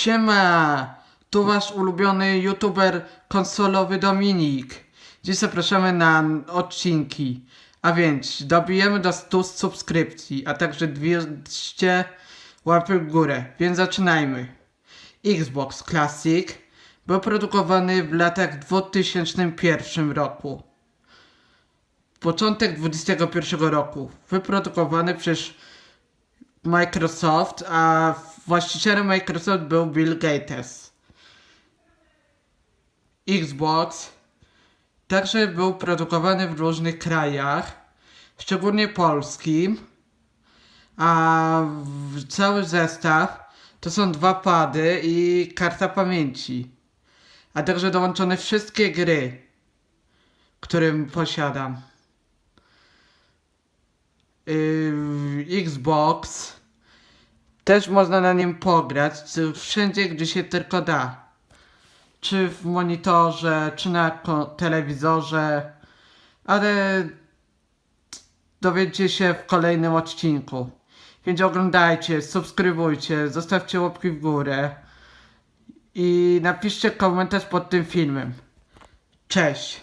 Siema! Tu wasz ulubiony youtuber konsolowy Dominik. Dziś zapraszamy na odcinki. A więc dobijemy do 100 subskrypcji, a także 200 łapek w górę. Więc zaczynajmy. Xbox Classic był produkowany w latach 2001 roku. Początek 2021 roku. Wyprodukowany przez Microsoft, a właścicielem Microsoft był Bill Gates. Xbox także był produkowany w różnych krajach, szczególnie polskim, a cały zestaw to są dwa pady i karta pamięci, a także dołączone wszystkie gry, które posiadam. Yy, Xbox też można na nim pograć wszędzie, gdzie się tylko da. Czy w monitorze, czy na telewizorze, ale dowiecie się w kolejnym odcinku. Więc oglądajcie, subskrybujcie, zostawcie łapki w górę i napiszcie komentarz pod tym filmem. Cześć!